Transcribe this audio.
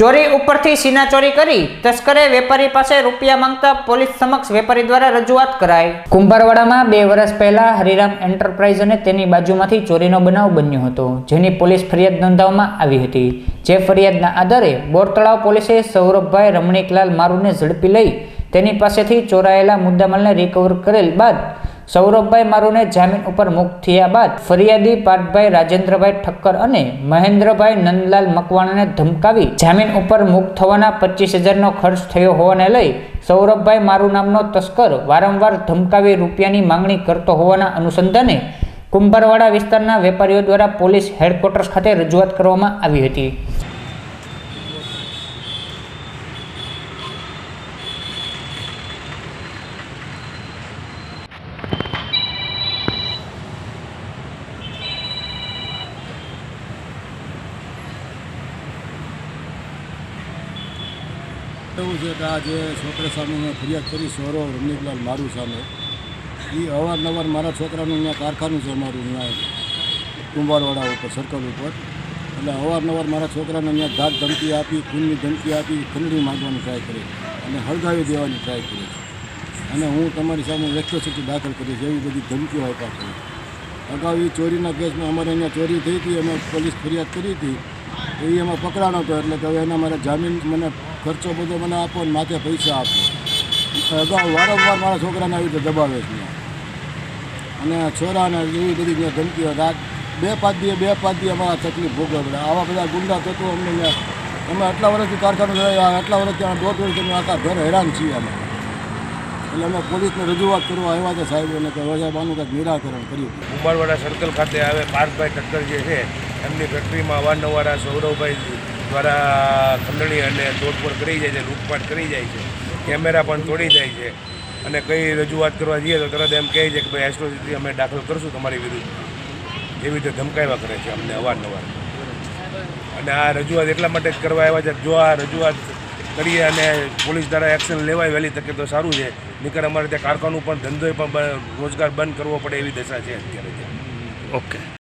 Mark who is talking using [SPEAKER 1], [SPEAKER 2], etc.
[SPEAKER 1] ચોરી ઉપરથી સીના ચોરી કરી તસ્કરે વેપારી પાસે રૂપિયા માંગતા પોલીસ સમક્ષ વેપારી દ્વારા રજૂઆત કરાઈ. કુંભારવાડામાં બે વર્ષ પહેલા હરિરામ એન્ટરપ્રાઇઝ અને તેની બાજુમાંથી ચોરીનો બનાવ બન્યો હતો, જેની પોલીસ ફરિયાદ નોંધાવવામાં આવી હતી. જે ફરિયાદના આધારે બોરતળાવ પોલીસે સૌરભભાઈ રમણીકલાલ મારુને ઝડપી લઈ તેની પાસેથી ચોરાયેલા મુદ્દામાલને રિકવર કરેલ બાદ સૌરભભાઈ મારુને જામીન ઉપર મુક્ત થયા બાદ ફરિયાદી પાટભાઈ રાજેન્દ્રભાઈ ઠક્કર અને મહેન્દ્રભાઈ નંદલાલ મકવાણાને ધમકાવી જામીન ઉપર મુક્ત થવાના પચીસ હજારનો ખર્ચ થયો હોવાને લઈ સૌરભભાઈ મારુ નામનો તસ્કર વારંવાર ધમકાવી રૂપિયાની માંગણી કરતો હોવાના અનુસંધાને કુંભારવાડા વિસ્તારના વેપારીઓ દ્વારા પોલીસ હેડક્વાર્ટર્સ ખાતે રજૂઆત કરવામાં આવી હતી.
[SPEAKER 2] એવું છે કે આ જે છોકરા સામે મેં ફરિયાદ કરી સૌરવ રમણીકલાલ મારું સામે એ અવારનવાર મારા છોકરાનું અહીંયા કારખાનું છે અમારું અહીંયા કુંભારવાડા ઉપર, સર્કલ ઉપર. એટલે અવારનવાર મારા છોકરાને અહીંયા ઘાટ ધમકી આપી, ખૂનની ધમકી આપી, ખંડણી માંગવાની ટ્રાય કરી અને હળગાવી દેવાની ટ્રાય કરી. અને હું તમારી સામે વ્યક્તિસૂચિ દાખલ કરીશ એવી બધી ધમકીઓ આપતા કરી. અગાઉ એ ચોરીના કેસમાં અમારે અહીંયા ચોરી થઈ હતી, અમે પોલીસ ફરિયાદ કરી હતી, તો એ એમાં પકડાણો હતો, એટલે કે હવે એના મારા જામીન મને ખર્ચો બધો મને આપો ને માથે પૈસા આપો. અગાઉ વારંવાર મારા છોકરાને આવી રીતે દબાવે છે. અને છોરાને એવી બધી ત્યાં ધમકીઓ રાખ, બે પાંચ દિવસ, બે પાંચ દિવસ અમારા તકલીફ ભોગવે પડે આવા બધા ગુંડા તત્વો અમને અમે આટલા વર્ષથી કારખાનું આટલા વર્ષથી અમે દોઢ વર્ષથી અમે આખા ઘર હેરાન છીએ અમે. એટલે અમે પોલીસને રજૂઆત કરવા આવ્યા છે સાહેબ, અને કે સાહેબ આનું કંઈક નિરાકરણ કર્યું
[SPEAKER 3] કુંભારવાડા સર્કલ ખાતે આવે પાર્થભાઈ ઠક્કર જે છે, એમની ફેક્ટરીમાં અવારનવાર આ સૌરભભાઈ દ્વારા ખંડણી અને તોડફોડ કરી જાય છે, લૂંટફાટ કરી જાય છે, કેમેરા પણ તોડી જાય છે અને કઈ રજૂઆત કરવા જઈએ તો તરત એમ કહે છે કે ભાઈ એસ્ટ્રોસિટી અમે દાખલ કરશું તમારી વિરુદ્ધ. એવી રીતે ધમકાવ્યા કરે છે અમને અવારનવાર. અને આ રજૂઆત એટલા માટે જ કરવા આવ્યા છે જો આ રજૂઆત કરીએ અને પોલીસ દ્વારા એક્શન લેવાય વહેલી તકે તો સારું છે. નીકળ અમારે ત્યાં કારખાનું પણ ધંધો પણ રોજગાર બંધ કરવો પડે એવી દશા છે અત્યારે.
[SPEAKER 4] ઓકે.